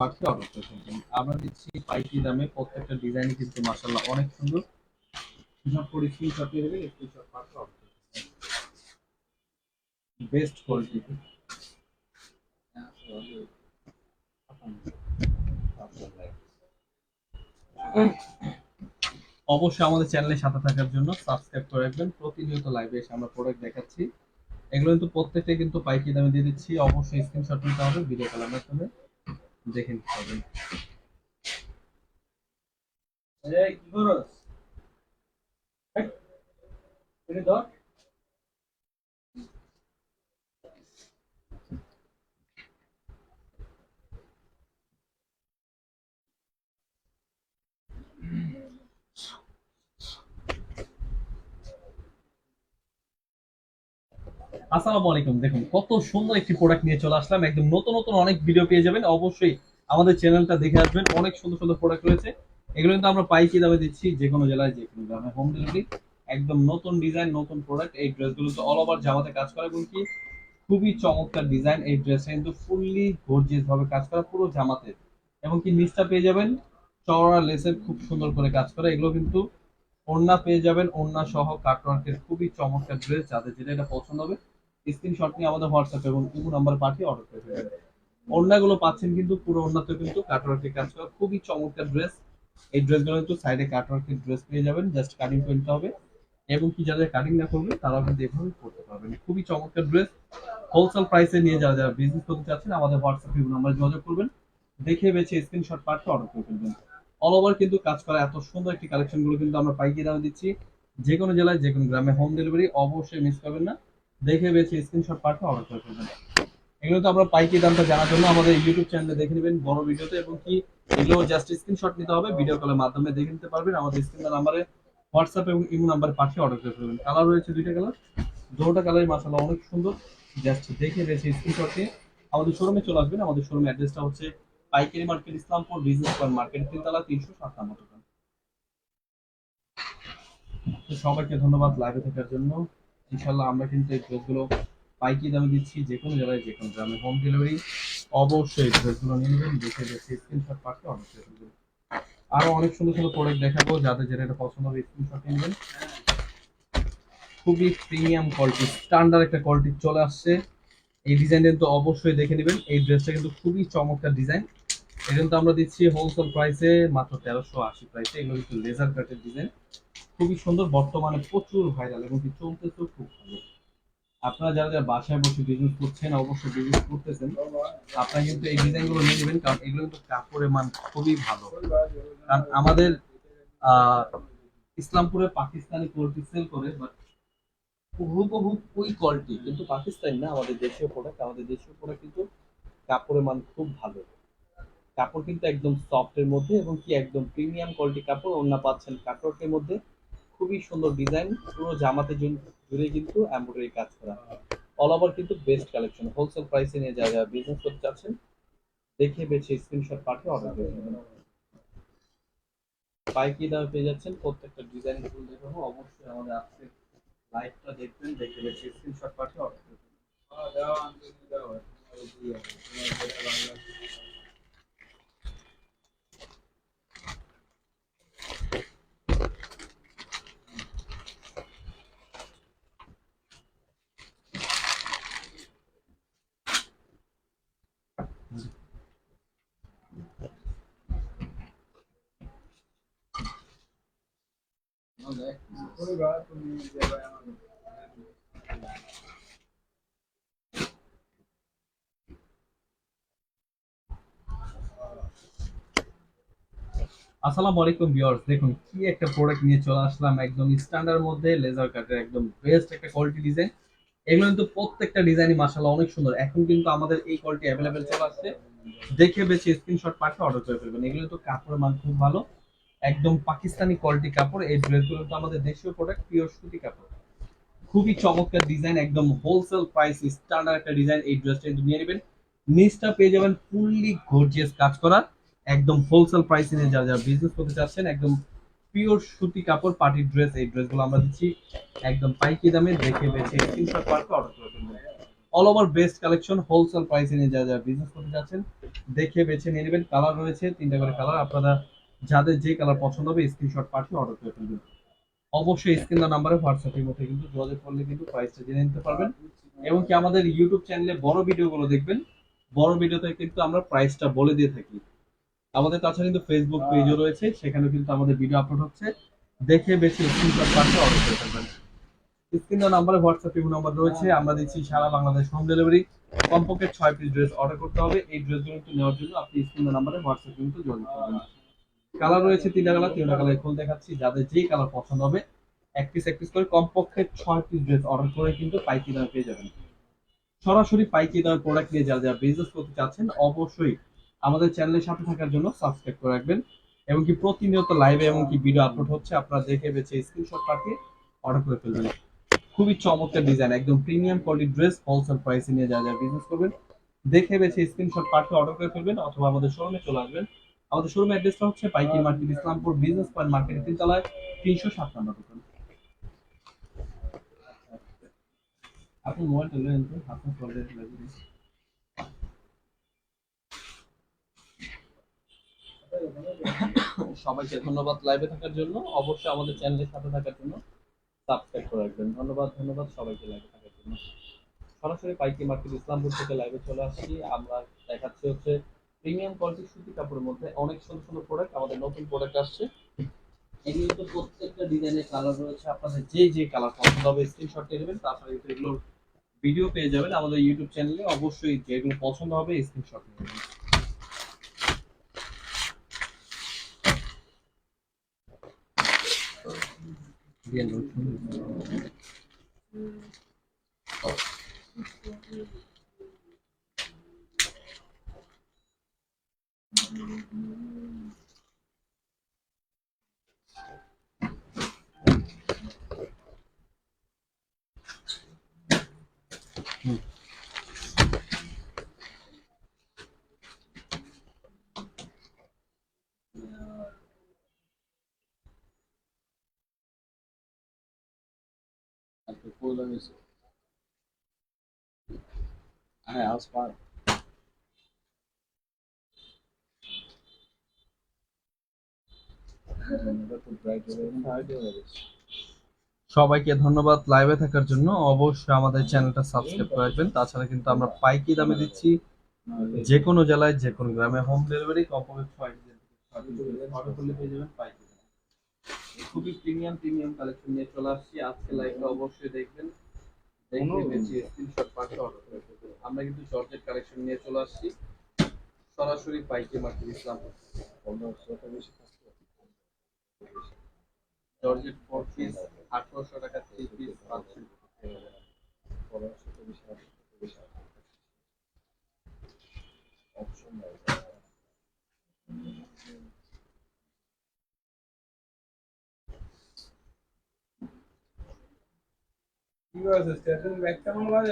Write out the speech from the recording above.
পাখি অর্ডার করে আমরা দিচ্ছি পাইকি দামে প্রত্যেকটা ডিজাইন কিন্তু মাসাল্লাহ অনেক সুন্দর। ঝট করে স্ক্রিনশট নিয়ে নেবেন স্ক্রিনশট পাখি অর্ডার বেস্ট কোয়ালিটি অবশ্যই আমাদের চ্যানেলে সাথে থাকার জন্য সাবস্ক্রাইব করে রাখবেন। প্রতিনিয়ত লাইভে এসে আমরা প্রোডাক্ট দেখাচ্ছি। এগুলো কিন্তু প্রত্যেকটা কিন্তু পাইকি দামে দিয়ে দিচ্ছি। অবশ্যই স্ক্রিনশট নিতে হবে ভিডিও কলের মাধ্যমে। দেখে নিতে এই কি করস? ধর। আসসালামু আলাইকুম। দেখুন, কত সুন্দর একটি প্রোডাক্ট নিয়ে চলে আসলাম। একদম নতুন নতুন অনেক ভিডিও পেয়ে যাবেন। অবশ্যই আমাদের চ্যানেলটা দেখে আসবেন। অনেক সুন্দর সুন্দর প্রোডাক্ট রয়েছে। এগুলো কিন্তু আমরা পাইকি দামে দিচ্ছি যে কোনো জেলায়, যে কোনো গ্রামে। হোম ডেলিভারি একদম নতুন ডিজাইন নতুন প্রোডাক্ট এই ড্রেসগুলো তো অল ওভার জামাতে কাজ করে এবং কি খুবই চমৎকার ডিজাইন এই ড্রেসটা কিন্তু ফুললি গর্জিয়াস ভাবে কাজ করা, পুরো জামাতে। এবং কি নিচটা পেয়ে যাবেন, চওড়া লেসের খুব সুন্দর করে কাজ করা। এগুলো কিন্তু ওড়না পেয়ে যাবেন। ওড়না সহ কাটওয়ার্কের খুবই চমৎকার ড্রেস যাদের যেটা এটা পছন্দ হবে স্ক্রিনশট নিয়ে আমাদের হোয়াটসঅ্যাপ এবং ইমো নাম্বার পাঠিয়ে অর্ডার করে ফেলবেন। ওড়নাগুলো পাচ্ছেন কিন্তু পুরো ওড়নাতে কিন্তু কাটওয়ার্কের কাজ করা। খুবই চমৎকার ড্রেস এই ড্রেসগুলো কিন্তু সাইডে কাটওয়ার্কের ড্রেস পেয়ে যাবেন। জাস্ট কাটিং করে নিতে হবে। এবং কি যাদের কাটিং না করবে, তারাও কিন্তু এভাবে করতে পারবেন। খুবই চমৎকার ড্রেস হোলসেল প্রাইসে নিয়ে যারা যারা বিজনেস করতে চাচ্ছেন, আমাদের হোয়াটসঅ্যাপ ইমো নাম্বারে যোগাযোগ করবেন। দেখে বেছে স্ক্রিনশট পাঠিয়ে অর্ডার করে ফেলবেন। অল ওভার কিন্তু কাজ করা এত সুন্দর একটি কালেকশনগুলো কিন্তু আমরা পাইকি দামে দিচ্ছি। যে কোনো জেলায় যে কোনো গ্রামে হোম ডেলিভারি অবশ্যই মিস করবেন না। দেখে বেছে স্ক্রিনশট পাঠিয়ে অর্ডার করে ফেলবেন। এগুলো তো আমরা পাইকি দামটা জানার জন্য আমাদের ইউটিউব চ্যানেলে দেখে নেবেন বড় ভিডিওতে এবং কি এগুলো জাস্ট স্ক্রিনশট নিতে হবে ভিডিও কলের মাধ্যমে দেখে নিতে পারবেন। আমাদের স্ক্রিন নাম্বারে হোয়াটসঅ্যাপ এবং ইমো নাম্বারে পাঠিয়ে অর্ডার করে ফেলবেন। কালার রয়েছে দুইটা কালার দুটোটা কালারই মাসাল্লাহ অনেক সুন্দর। জাস্ট দেখে বেছে স্ক্রিনশট নিয়ে আমাদের শোরুমে চলে আসবেন। আমাদের শোরুমের অ্যাড্রেসটা হচ্ছে পাইকারি market Islampur business park market তিনতলা তিনশো সাতান্ন দোকান সবাইকে ধন্যবাদ লাইভে থাকার জন্য। ইনশাল্লাহ আমরা কিন্তু এই ড্রেসগুলো পাইকি দামে দিচ্ছি যে কোনো জায়গায়, যে কোনো গ্রামে হোম ডেলিভারি অবশ্যই ড্রেসগুলো নিয়ে নেবেন। দেখে দেখে স্ক্রিনশট পাঠিয়ে অর্ডার করে ফেলবেন আরও অনেক সুন্দর সুন্দর প্রোডাক্ট দেখাবো যাদের যেটা এটা পছন্দ হবে স্ক্রিনশট নেবেন। খুবই প্রিমিয়াম কোয়ালিটি স্ট্যান্ডার্ড একটা কোয়ালিটি চলে আসছে। এই ডিজাইনটা কিন্তু অবশ্যই দেখে নেবেন। এই ড্রেসটা কিন্তু খুবই চমৎকার ডিজাইন এটা কিন্তু আমরা দিচ্ছি হোলসেল প্রাইসে মাত্র তেরোশো আশি প্রাইসে এগুলো কিন্তু লেজার কাটের ডিজাইন খুবই সুন্দর, বর্তমানে প্রচুর ভাইরাল এবং কি চলতেছেও খুব ভালো। আপনারা যারা যারা বাসায় বসে বিজনেস করছেন, অবশ্যই বিজনেস করতেছেন, আপনারা কিন্তু এই ডিজাইনগুলো নিয়ে নেবেন, কারণ এগুলো কিন্তু কাপড়ের মান খুবই ভালো। কারণ আমাদের ইসলামপুরে পাকিস্তানি কোয়ালিটি সেল করে হুবহু ওই কোয়ালিটি কিন্তু পাকিস্তানি না, আমাদের দেশীয় প্রোডাক্ট আমাদের দেশীয় প্রোডাক্ট কিন্তু কাপড়ের মান খুব ভালো। কাপড় কিন্তু একদম সফট এর মধ্যে এবং কি একদম প্রিমিয়াম কোয়ালিটি কাপড় ওন্না পাচ্ছেন কাপড়ের মধ্যে। খুবই সুন্দর ডিজাইন পুরো জামাতে জুড়ে কিন্তু এমব্রয়ডারি কাজ করা অল ওভার কিন্তু বেস্ট কালেকশন হোলসেল প্রাইসে নিয়ে যারা যারা বিজনেস করতে চাচ্ছেন দেখে বেছে স্ক্রিনশট পাঠিয়ে অর্ডার করে নেবেন পাইকি দামে পেয়ে যাচ্ছেন, প্রত্যেকটা ডিজাইন দেখাবো অবশ্যই আমাদের আজকে লাইভটা দেখবেন দেখে বেছে স্ক্রিনশট পাঠিয়ে অর্ডার করে দেবেন। আসসালামু আলাইকুম ভিউয়ার্স, দেখুন কি একটা প্রোডাক্ট নিয়ে চলে আসলাম একদম স্ট্যান্ডার্ড মধ্যে লেজার কাটের একদম বেস্ট একটা কোয়ালিটি ডিজাইন এগুলো কিন্তু প্রত্যেকটা ডিজাইনই মাশাআল্লাহ অনেক সুন্দর। এখন কিন্তু আমাদের এই কোয়ালিটি অ্যাভেলেবেল চলে আসছে। দেখে বেছে স্ক্রিনশট পাঠিয়ে অর্ডার করে ফেলবেন। এগুলো তো কাপড়ের মান খুব ভালো। একদম পাকিস্তানি কোয়ালিটি কাপড়। এই ড্রেসগুলো তো আমাদের দেশীয় প্রোডাক্ট পিওর সুতি কাপড়। খুবই চমৎকার ডিজাইন একদম হোলসেল প্রাইস স্ট্যান্ডার্ড একটা ডিজাইন এই ড্রেসটা কিন্তু নিয়ে নেবেন। নিচটা পেয়ে যাবেন ফুললি গর্জিয়াস কাজ করা। একদম হোলসেল প্রাইসে নিয়ে যারা যারা বিজনেস করতে চাচ্ছেন, একদম পিওর সুতি কাপড় পার্টি ড্রেস এই ড্রেসগুলো আমরা দিচ্ছি। একদম পাইকি দামে দেখে বেছে স্ক্রিনশট পাঠিয়ে অর্ডার করে all over best collection wholesale প্রাইসে নিয়ে যারা যারা বিজনেস করতে যাচ্ছেন দেখে বেছে নিয়ে নেবেন। কালার রয়েছে, তিনটা করে কালার আপনারা যাদের যে কালার পছন্দ হবে স্ক্রিনশট পাঠিয়ে অর্ডার করে ফেলবেন। অবশ্যই স্ক্রিন নাম্বারে হোয়াটসঅ্যাপের মধ্যে কিন্তু যোগাযোগ করলে কিন্তু প্রাইসটা জেনে নিতে পারবেন। এবং কি আমাদের ইউটিউব চ্যানেলে বড় ভিডিওগুলো দেখবেন, বড় ভিডিওতে কিন্তু আমরা প্রাইসটা বলে দিয়ে থাকি। আমাদের তাছাড়া কিন্তু ফেসবুক পেজও রয়েছে সেখানে কিন্তু আমাদের ভিডিও আপলোড হচ্ছে। দেখে বেশি স্ক্রিনশট পাঠিয়ে অর্ডার করে ফেলবেন। স্ক্রিন নাম্বারে হোয়াটসঅ্যাপ ইমো নাম্বার রয়েছে, আমরা দিচ্ছি সারা বাংলাদেশ হোম ডেলিভারি কমপক্ষে ছয় পিস ড্রেস অর্ডার করতে হবে। এই ড্রেসগুলো কিন্তু নেওয়ার জন্য আপনি স্ক্রিন নাম্বারে হোয়াটসঅ্যাপ কিন্তু যোগাযোগ করবেন। কালার রয়েছে তিনটা কালার তিনটা কালার খুলে দেখাচ্ছি। যাদের যেই কালার পছন্দ হবে, এক পিস এক পিস করে কমপক্ষে ছয় পিস ড্রেস অর্ডার করে কিন্তু পাইকি দামে পেয়ে যাবেন। সরাসরি পাইকি দামে প্রোডাক্ট নিয়ে যারা যারা বিজনেস করতে চাচ্ছেন, অবশ্যই আমাদের চ্যানেলের সাথে থাকার জন্য সাবস্ক্রাইব করে রাখবেন। এবং কি প্রতিনিয়ত লাইভে এবং কি ভিডিও আপলোড হচ্ছে, আপনারা দেখে বেছে স্ক্রিনশট পাঠিয়ে অর্ডার করে ফেলবেন। খুবই চমৎকার ডিজাইন একদম প্রিমিয়াম কোয়ালিটি ড্রেস হোলসেল প্রাইসে নিয়ে যারা যারা বিজনেস করবেন, দেখে বেছে স্ক্রিনশট পাঠিয়ে অর্ডার করে ফেলবেন, অথবা আমাদের শোরুমে চলে আসবেন। আমাদের শোরুম অ্যাড্রেসটা হচ্ছে পাইকি market Islampur business point market তিনতলায় তিনশো সাত নম্বর দোকান। আপনি মোবাইলটা নেন তো আপনার লাগিয়ে সবাইকে ধন্যবাদ লাইভে থাকার জন্য। অবশ্যই আমাদের চ্যানেলের সাথে থাকার জন্য সাবস্ক্রাইব করে রাখবেন। ধন্যবাদ ধন্যবাদ সবাইকে লাইভে থাকার জন্য। সরাসরি পাইকি মার্কেট ইসলামপুর থেকে লাইভে চলে আসছি। আমরা দেখাচ্ছি হচ্ছে প্রিমিয়াম কোয়ালিটির সুতি কাপড়ের মধ্যে অনেক সুন্দর সুন্দর প্রোডাক্ট আমাদের নতুন প্রোডাক্ট আসছে। এগুলো তো প্রত্যেকটা ডিজাইনের কালার রয়েছে। আপনাদের যে যে কালার পছন্দ হবে স্ক্রিনশট নেবেন তাছাড়া কিন্তু এগুলোর ভিডিও পেয়ে যাবেন। আমাদের ইউটিউব চ্যানেলে অবশ্যই যেগুলো পছন্দ হবে স্ক্রিনশট নিয়ে নেবেন। I'll spot. সবাইকে ধন্যবাদ লাইভে থাকার জন্য। অবশ্যই আমাদের চ্যানেলটা সাবস্ক্রাইব করে রাখবেন। তাছাড়া কিন্তু আমরা পাইকি দামে দিচ্ছি। যে কোনো জেলায় যে কোনো গ্রামে হোম ডেলিভারি কমপক্ষে ছয় অর্ডার করলে পেয়ে যাবেন পাইকি। খুবই প্রিমিয়াম প্রিমিয়াম কালেকশন নিয়ে চলে আসছি। আজকে লাইভটা অবশ্যই দেখবেন। দেখে বেশি স্ক্রিনশট পাঠিয়ে অর্ডার করে। আমরা কিন্তু জর্জেট কালেকশন নিয়ে চলে আসছি। সরাসরি পাইকি market Islampur. Georgette four piece আঠারোশো টাকা থ্রি পিস কি হয়েছে স্টেশন ব্যাগটা মনে হয়